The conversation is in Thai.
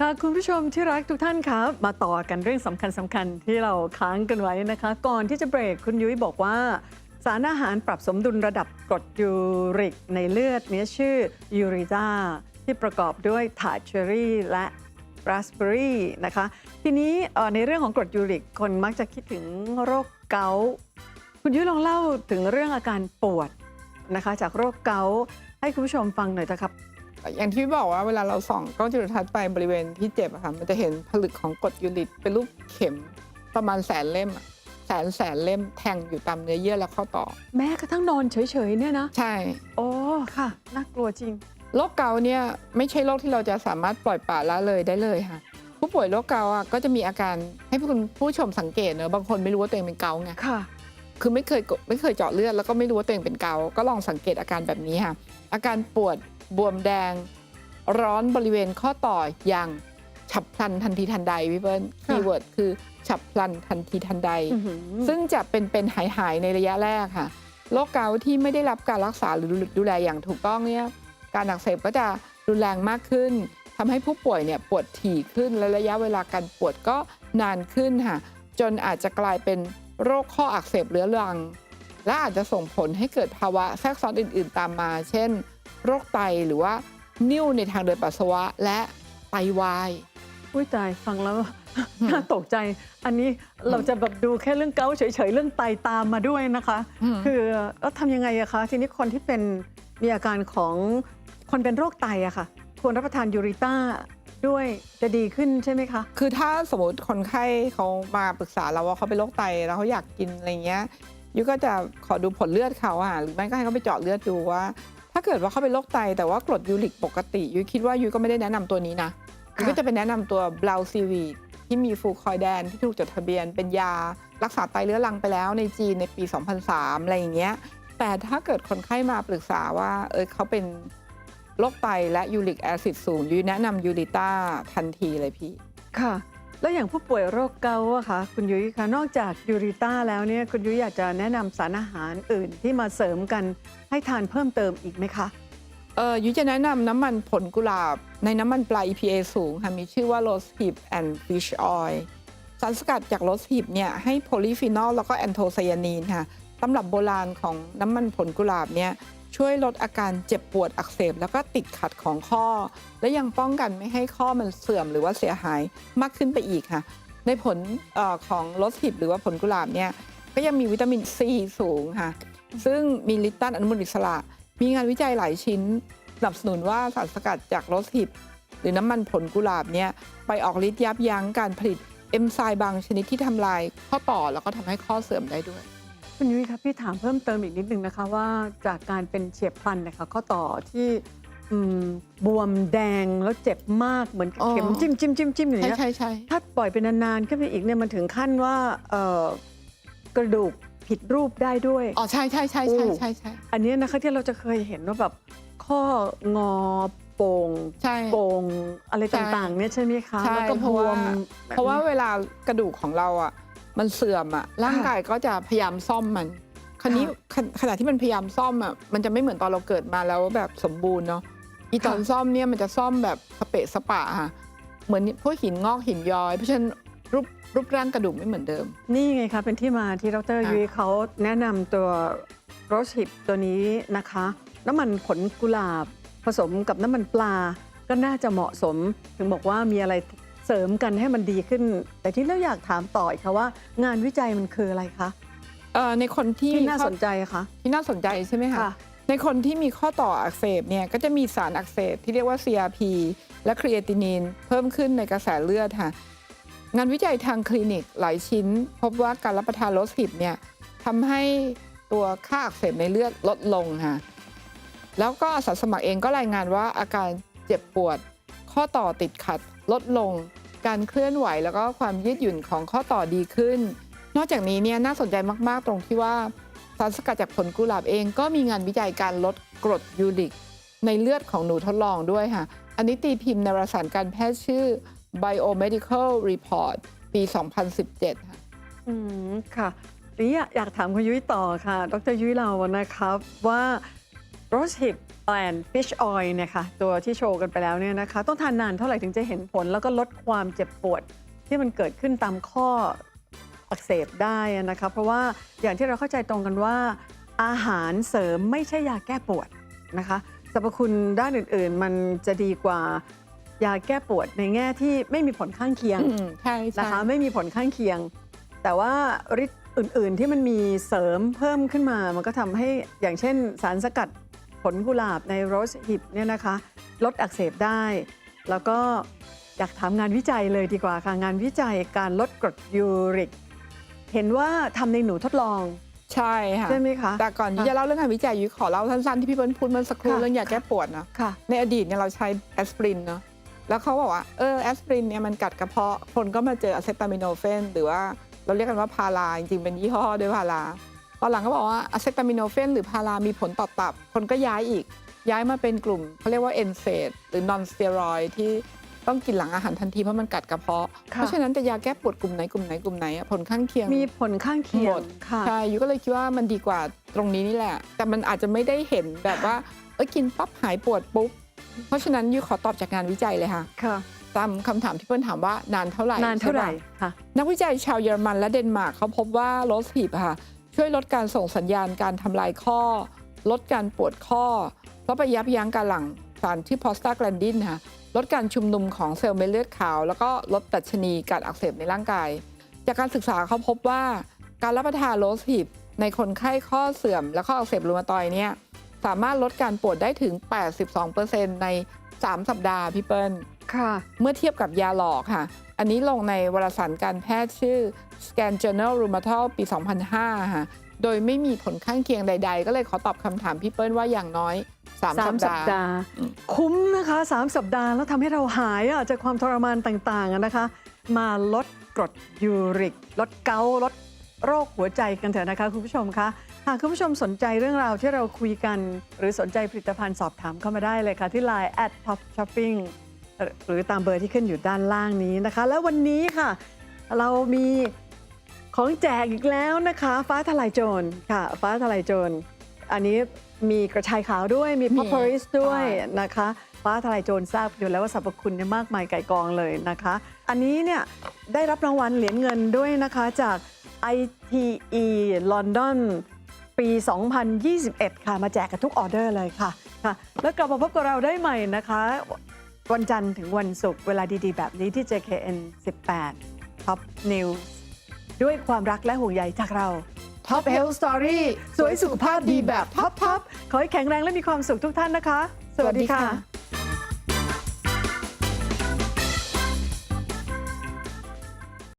ค่ะคุณผู้ชมที่รักทุกท่านครับมาต่อกันเรื่องสำคัญสคัญที่เราค้างกันไว้นะคะ ก่อนที่จะเบรกคุณยุ้ยบอกว่า สารอาหารปรับสมดุลระดับกรดยูริกในเลือดเนี้ชื่อยูริตาที่ประกอบด้วยถาเชอรี่และราสเบอรี่นะคะ ทีนี้ในเรื่องของกรดยูริกคนมักจะคิดถึงโรคเกาต์คุณยุ้ยลองเล่าถึงเรื่องอาการปวดนะคะ จากโรคเกาต์ให้คุณผู้ชมฟังหน่อยนะครับ อย่างที่บอกว่าเวลาเราส่องกล้องจุลทรรศน์ไปบริเวณที่เจ็บอะค่ะมันจะเห็นผลึกของกรดยูริกเป็นรูปเข็มประมาณแสนเล่มอะแสนแสนเล่มแทงอยู่ตามเนื้อเยื่อและข้อต่อ แม้กระทั่งนอนเฉยๆเนี่ยนะ ใช่โอ้ค่ะน่ากลัวจริง โรคเกาต์เนี่ยไม่ใช่โรคที่เราจะสามารถปล่อยปละละเลยได้เลยค่ะ ผู้ป่วยโรคเกาต์อะก็จะมีอาการให้ผู้ผู้ชมสังเกตเนอะบางคนไม่รู้ว่าตัวเองเป็นเกาต์ไง ค่ะ คือไม่เคยกดไม่เคยเจาะเลือดแล้วก็ไม่รู้ว่าตัวเองเป็นเกาต์ก็ลองสังเกตอาการแบบนี้ค่ะ อาการปวด บวมแดง ร้อนบริเวณข้อต่ออย่างฉับพลันทันทีทันใดพี่เปิ้ลค่ะคีย์เวิร์ดคือฉับพลันทันทีทันใดอื้อหือซึ่งจะเป็นเป็นหายหายๆในระยะแรกค่ะโรคเกาต์ที่ไม่ได้รับการรักษาหรือดูแลอย่างถูกต้องเนี่ยการอักเสบก็จะรุนแรงมากขึ้นทำให้ผู้ป่วยเนี่ยปวดถี่ขึ้นและระยะเวลาการปวดก็นานขึ้นค่ะจนอาจจะกลายเป็นโรคข้ออักเสบเรื้อรัง และอาจจะส่งผลให้เกิดภาวะแทรกซ้อนอื่น ๆ ตามมา เช่น โรคไตหรือว่านิ่วในทางเดินปัสสาวะและไตวาย อุ้ยตายฟังแล้ว น่าตกใจ อันนี้เราจะแบบดูแค่เรื่องเกาต์เฉยๆ เรื่องไตตามมาด้วยนะคะ อืม คือแล้วทำยังไงอะคะ ทีนี้คนที่เป็นมีอาการของคนเป็นโรคไตอะค่ะ ควรรับประทานยูริต้าด้วยจะดีขึ้นใช่ไหมคะ คือถ้าสมมติคนไข้เขามาปรึกษาเราว่าเขาเป็นโรคไตแล้วเขาอยากกินอะไรเงี้ยยุ้ยก็จะขอดูผลเลือดเขาอะหรือไม่ก็ให้เขาไปเจาะเลือดดูว่าถ้า เกิดว่าเขาเป็นโรคไตแต่ว่ากรดยูริกปกติ ยุ้ยคิดว่ายุ้ยก็ไม่ได้แนะนำตัวนี้นะยุ้ยก็จะเป็นแนะนำตัวบลาซีวีที่มีฟูคอยแดนที่ถูกจดทะเบียน เป็นยารักษาไตเรื้อรังไปแล้วในจีนในปี 2003 อะไรอย่างเงี้ย แต่ถ้าเกิดคนไข้มาปรึกษาว่า เออเขาเป็นโรคไตและยูริกแอซิดสูงยุ้ยแนะนำยูริต้าทันทีเลยพี่ ค่ะ แล้วอย่างผู้ป่วยโรคเกาต์อะคะคุณยุ้ยคะนอกจากยูริต้าแล้วเนี่ยคุณยุ้ยอยากจะแนะนำสารอาหารอื่นที่มาเสริมกันให้ทานเพิ่มเติมอีกไหมคะ เออยุ้ยจะแนะนำน้ำมันผลกุหลาบ ในน้ำมันปลา EPA สูงค่ะ มีชื่อว่า Rose Hip and Fish Oil สารสกัดจาก Rose Hip เนี่ยให้โพลีฟีนอลแล้วก็แอนโทไซยานีนค่ะตำรับโบราณของน้ำมันผลกุหลาบเนี่ย ช่วยลดอาการเจ็บปวดอักเสบ แล้วก็ติดขัดของข้อ และยังป้องกันไม่ให้ข้อมันเสื่อมหรือว่าเสียหายมากขึ้นไปอีกค่ะ ในผลออของ Rose Hip หรือว่าผลกุหลาบเนี่ยก็ยังมีวิตามินซีสูงค่ะ ซึ่งมีลิตตันอนุมูลอิสระ มีงานวิจัยหลายชิ้นสนับสนุนว่าสารสกัดจากรสฮิปหรือน้ำมันผลกุหลาบเนี่ยไปออกฤทธิ์ยับยั้งการผลิตเอนไซม์บางชนิดที่ทำลายข้อต่อแล้วก็ทำให้ข้อเสื่อมได้ด้วย คุณยุ้ยครับพี่ถามเพิ่มเติมอีกนิดนึงนะคะว่าจากการเป็นเฉียบพลันนะคะข้อต่อที่อืมบวมแดงแล้วเจ็บมากเหมือนกับอ๋อ เข็มจิ้มจิ้มจิ้มจิ้มอย่างใช่เงี้ยใช่ใช่ถ้าปล่อยไปนานๆขึ้นไปอีกเนี่ยมันถึงขั้นว่าเอ่อกระดูกผิดรูปได้ด้วย อ๋อใช่ใช่ใช่ใช่ใช่ใช่อันเนี้ยนะคะที่เราจะเคยเห็นว่าแบบข้องอโป่งใช่ โป่งอะไรใช่ต่างๆเนี่ยใช่ไหมคะใช่แล้วก็เพบราะวว่า ม เพราะว่าเวลากระดูกของเราอะ มันเสื่อมอะร่างกายก็จะพยายามซ่อมมันคราวนี้ขณขณะที่มันพยายามซ่อมอะมันจะไม่เหมือนตอนเราเกิดมาแล้วแบบสมบูรณ์เนาะอีตอนซ่อมเนี่ยมันจะซ่อมแบบสเปะสปะค่ะเหมือนพวกหินงอกหินย้อยเพราะฉะนั้นรูปรูปร่างกระดูกไม่เหมือนเดิม นี่ไงคะเป็นที่มาที่ดรค่ะยุ้ยเขาแนะนำตัวโรสฮิปตัวนี้นะคะ น้ำมันผลกุหลาบผสมกับน้ำมันปลาก็น่าจะเหมาะสม ถึงบอกว่ามีอะไร เสริมกันให้มันดีขึ้น แต่ที่เราอยากถามต่ออีกค่ะว่า งานวิจัยมันคืออะไรคะเอ่อในคนที่ที่น่าข้อสนใจอะคะ ที่น่าสนใจใช่ไหมคะ ค่ะ ในคนที่มีข้อต่ออักเสบเนี่ยก็จะมีสารอักเสบที่เรียกว่า CRP และครีเอตินินเพิ่มขึ้นในกระแสเลือดค่ะ งานวิจัยทางคลินิกหลายชิ้น พบว่าการรับประทานโรสฮิปเนี่ยทำให้ตัวค่าอักเสบในเลือดลดลงค่ะ แล้วก็อาสาสมัครเองก็รายงานว่าอาการเจ็บปวด ข้อต่อติดขัด ลดลง การเคลื่อนไหวแล้วก็ความยืดหยุ่นของข้อต่อดีขึ้น นอกจากนี้เนี่ยน่าสนใจมาก ๆ ตรงที่ว่าสารสกัดจากผลกุหลาบเองก็มีงานวิจัยการลดกรดยูริก ในเลือดของหนูทดลองด้วยค่ะ อันนี้ตีพิมพ์ในวารสารการแพทย์ชื่อ Biomedical Report ปี 2017 ค่ะ อืม ค่ะนี้อยากถามคุณยุ้ยต่อค่ะ ดรยุ้ยเรานะครับว่าโรสฮิป and fish oil เนี่ยค่ะตัวที่โชว์กันไปแล้วเนี่ยนะคะ ต้องทานนานเท่าไหร่ถึงจะเห็นผล แล้วก็ลดความเจ็บปวดที่มันเกิดขึ้นตามข้ออักเสบได้นะคะ เพราะว่าอย่างที่เราเข้าใจตรงกันว่า อาหารเสริมไม่ใช่ยาแก้ปวดนะคะสรรพคุณด้านอื่น ๆ มันจะดีกว่ายาแก้ปวดในแง่ที่ไม่มีผลข้างเคียงอืมใช่ใช่นะคะไม่มีผลข้างเคียง แต่ว่าฤทธิ์อื่น ๆ ที่มันมีเสริมเพิ่มขึ้นมา มันก็ทำให้อย่างเช่นสารสกัด ผลกุหลาบในโรสฮิปเนี่ยนะคะลดอักเสบได้ แล้วก็อยากถามงานวิจัยเลยดีกว่าค่ะ งานวิจัยการลดกรดยูริก เห็นว่าทำในหนูทดลอง ใช่ค่ะใช่ไหมคะ แต่ก่อนที่ค่ะจะเล่าเรื่องงานวิจัยยุ้ยขอเล่าสั้นๆที่พี่เปิ้ลพูดเมื่อสักครู่ค่ะเรื่องยาแก้ปวดนะค่ะในอดีตเนี่ยเราใช้แอสไพรินเนาะแล้วเขาบอกว่าเออแอสไพรินเนี่ยมันกัดกระเพาะคนก็มาเจออะเซตามิโนเฟนหรือว่าเราเรียกกันว่าพาราจริงๆเป็นยี่ห้อด้วยพาราต อนหลังก็บอกว่าอะเซตามิโนเฟนหรือพารามีผลต่อตับ คนก็ย้ายอีก ย้ายมาเป็นกลุ่มเขาเรียกว่าเอนเซดหรือนอนสเตียรอยที่ต้องกินหลังอาหารทันทีเพราะมันกัดกระเพาะค่ะเพราะฉะนั้นจะยาแก้ปวดกลุ่มไหนกลุ่มไหนกลุ่มไหนอะผลข้างเคียง มีผลข้างเคียหมงดค่ะใช่ยูก็เลยคิดว่ามันดีกว่าตรงนี้นี่แหละ แต่มันอาจจะไม่ได้เห็นแบบว่าเอ้ยกินปั๊บหายปวดปุ๊บ เพราะฉะนั้นยูขอตอบจากงานวิจัยเลยค่ะค่ะตามคำถามที่เปิ้ลถามว่านานเท่าไหร่นานเท่าไหร่ใช่ปะค่ะนักวิจัยชาวเยอรมันและเดนมาร์กเขาพบว่าโรสฮิปค่ะ ช่วยลดการส่งสัญญาณการทำลายข้อ ลดการปวดข้อ เพราะไปยับยั้งการหลั่งสารที่พอสตาแกลนดินค่ะลดการชุมนุมของเซลล์เม็ดเลือดขาว แล้วก็ลดดัชนีการอักเสบในร่างกาย จากการศึกษาเขาพบว่าการรับประทานโรสฮิปในคนไข้ข้อเสื่อม และข้ออักเสบรูมาตอยเนี่ยสามารถลดการปวดได้ถึง 82%ใน 3 สัปดาห์พี่เปิ้ล ค่ะ เมื่อเทียบกับยาหลอกค่ะ อันนี้ลงในวารสารการแพทย์ชื่อ Scan Journal Rheumatology ปี 2005 ค่ะ โดยไม่มีผลข้างเคียงใด ๆ ก็เลยขอตอบคำถามพี่เปิ้ลว่าอย่างน้อย 3 สาสัมปสัปดาห์ ดาห์ อืม คุ้มนะคะ 3 สัปดาห์แล้วทำให้เราหายอะจากความทรมานต่างๆอะนะคะ มาลดกรดยูริก ลดเกาต์ลดโรคหัวใจกันเถอะนะคะคุณผู้ชมคะหากคุณผู้ชมสนใจเรื่องราวที่เราคุยกัน หรือสนใจผลิตภัณฑ์สอบถามเข้ามาได้เลยค่ะที่ Line at top shopping หรือตามเบอร์ที่ขึ้นอยู่ด้านล่างนี้นะคะ แล้ววันนี้ค่ะ เรามีของแจกอีกแล้วนะคะ ฟ้าทลายโจรค่ะ ฟ้าทลายโจรอันนี้มีกระชายขาวด้วยมีพอปเปอริสด้วยนะคะ ฟ้าทลายโจรทราบอยู่แล้วว่าสรรพคุณเนี่ยมากมายไก่กองเลยนะคะ อันนี้เนี่ยได้รับรางวัลเหรียญเงินด้วยนะคะจาก ITE London ปี 2021 ค่ะ มาแจกกันทุกออเดอร์เลยค่ะค่ะ แล้วกลับมาพบกับเราได้ใหม่นะคะ วันจันทร์ถึงวันศุกร์เวลาดีๆ แบบนี้ที่ JKN 18 Top News ด้วยความรักและห่วงใยจากเรา Top Health Story สวยสุขภาพดีแบบพับๆขอให้แข็งแรงและมีความสุขทุกท่านนะคะ สวัสดีค่ะ